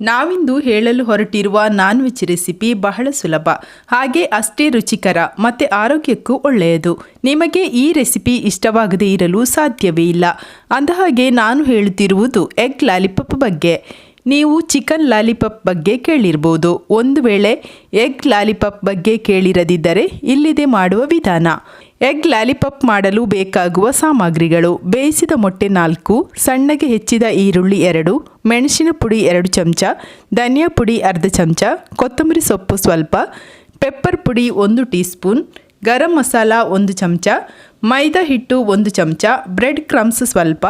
ನಾವಿಂದು ಹೇಳಲು ಹೊರಟಿರುವ ನಾನ್ ವೆಜ್ ರೆಸಿಪಿ ಬಹಳ ಸುಲಭ. ಹಾಗೆ ಅಷ್ಟೇ ರುಚಿಕರ, ಮತ್ತು ಆರೋಗ್ಯಕ್ಕೂ ಒಳ್ಳೆಯದು. ನಿಮಗೆ ಈ ರೆಸಿಪಿ ಇಷ್ಟವಾಗದೇ ಇರಲು ಸಾಧ್ಯವೇ ಇಲ್ಲ. ಅಂದಹಾಗೆ ನಾನು ಹೇಳುತ್ತಿರುವುದು ಎಗ್ ಲಾಲಿಪಪ್ ಬಗ್ಗೆ. ನೀವು ಚಿಕನ್ ಲಾಲಿಪಪ್ ಬಗ್ಗೆ ಕೇಳಿರ್ಬೋದು. ಒಂದು ವೇಳೆ ಎಗ್ ಲಾಲಿಪಪ್ ಬಗ್ಗೆ ಕೇಳಿರದಿದ್ದರೆ ಇಲ್ಲಿದೆ ಮಾಡುವ ವಿಧಾನ. ಎಗ್ ಲಾಲಿಪಪ್ ಮಾಡಲು ಬೇಕಾಗುವ ಸಾಮಗ್ರಿಗಳು. ಬೇಯಿಸಿದ ಮೊಟ್ಟೆ ನಾಲ್ಕು, ಸಣ್ಣಗೆ ಹೆಚ್ಚಿದ ಈರುಳ್ಳಿ ಎರಡು, ಮೆಣಸಿನ ಪುಡಿ ಎರಡು ಚಮಚ, ಧನಿಯಾ ಪುಡಿ ಅರ್ಧ ಚಮಚ, ಕೊತ್ತಂಬರಿ ಸೊಪ್ಪು ಸ್ವಲ್ಪ, ಪೆಪ್ಪರ್ ಪುಡಿ ಒಂದು ಟೀ ಸ್ಪೂನ್ ಗರಂ ಮಸಾಲ ಒಂದು ಚಮಚ, ಮೈದಾ ಹಿಟ್ಟು ಒಂದು ಚಮಚ, ಬ್ರೆಡ್ ಕ್ರಮ್ಸ್ ಸ್ವಲ್ಪ,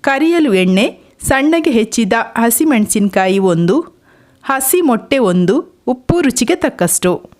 ಕರಿಯಲು ಎಣ್ಣೆ ಸಣ್ಣಗೆ ಹೆಚ್ಚಿದ ಹಸಿಮೆಣಸಿನಕಾಯಿ ಒಂದು ಹಸಿ ಮೊಟ್ಟೆ ಒಂದು, ಉಪ್ಪು ರುಚಿಗೆ ತಕ್ಕಷ್ಟು.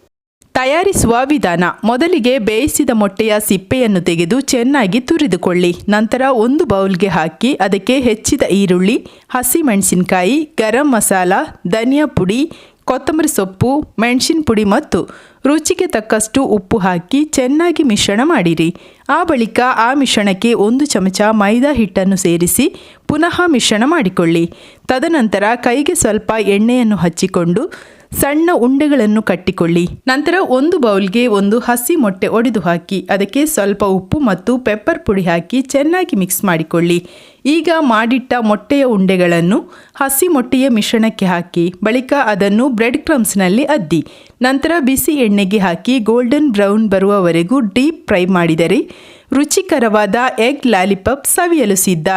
ತಯಾರಿಸುವ ವಿಧಾನ, ಮೊದಲಿಗೆ ಬೇಯಿಸಿದ ಮೊಟ್ಟೆಯ ಸಿಪ್ಪೆಯನ್ನು ತೆಗೆದು ಚೆನ್ನಾಗಿ ತುರಿದುಕೊಳ್ಳಿ. ನಂತರ ಒಂದು ಬೌಲ್ಗೆ ಹಾಕಿ ಅದಕ್ಕೆ ಹೆಚ್ಚಿದ ಈರುಳ್ಳಿ, ಹಸಿಮೆಣಸಿನಕಾಯಿ, ಗರಂ ಮಸಾಲ, ಧನಿಯಾ ಪುಡಿ ಕೊತ್ತಂಬರಿ ಸೊಪ್ಪು, ಮೆಣಸಿನ ಪುಡಿ ಮತ್ತು ರುಚಿಗೆ ತಕ್ಕಷ್ಟು ಉಪ್ಪು ಹಾಕಿ ಚೆನ್ನಾಗಿ ಮಿಶ್ರಣ ಮಾಡಿರಿ. ಆ ಬಳಿಕ ಆ ಮಿಶ್ರಣಕ್ಕೆ ಒಂದು ಚಮಚ ಮೈದಾ ಹಿಟ್ಟನ್ನು ಸೇರಿಸಿ ಪುನಃ ಮಿಶ್ರಣ ಮಾಡಿಕೊಳ್ಳಿ. ತದನಂತರ ಕೈಗೆ ಸ್ವಲ್ಪ ಎಣ್ಣೆಯನ್ನು ಹಚ್ಚಿಕೊಂಡು ಸಣ್ಣ ಉಂಡೆಗಳನ್ನು ಕಟ್ಟಿಕೊಳ್ಳಿ. ನಂತರ ಒಂದು ಬೌಲ್ಗೆ ಒಂದು ಹಸಿ ಮೊಟ್ಟೆ ಒಡೆದು ಹಾಕಿ, ಅದಕ್ಕೆ ಸ್ವಲ್ಪ ಉಪ್ಪು ಮತ್ತು ಪೆಪ್ಪರ್ ಪುಡಿ ಹಾಕಿ ಚೆನ್ನಾಗಿ ಮಿಕ್ಸ್ ಮಾಡಿಕೊಳ್ಳಿ. ಈಗ ಮಾಡಿಟ್ಟ ಮೊಟ್ಟೆಯ ಉಂಡೆಗಳನ್ನು ಹಸಿ ಮೊಟ್ಟೆಯ ಮಿಶ್ರಣಕ್ಕೆ ಹಾಕಿ, ಬಳಿಕ ಅದನ್ನು ಬ್ರೆಡ್ ಕ್ರಮ್ಸ್ನಲ್ಲಿ ಅದ್ದಿ. ನಂತರ ಬಿಸಿ ಎಣ್ಣೆಗೆ ಹಾಕಿ ಗೋಲ್ಡನ್ ಬ್ರೌನ್ ಬರುವವರೆಗೂ ಡೀಪ್ ಫ್ರೈ ಮಾಡಿದರೆ ರುಚಿಕರವಾದ ಎಗ್ ಲಾಲಿಪಪ್ ಸವಿಯಲು ಸಿದ್ಧ.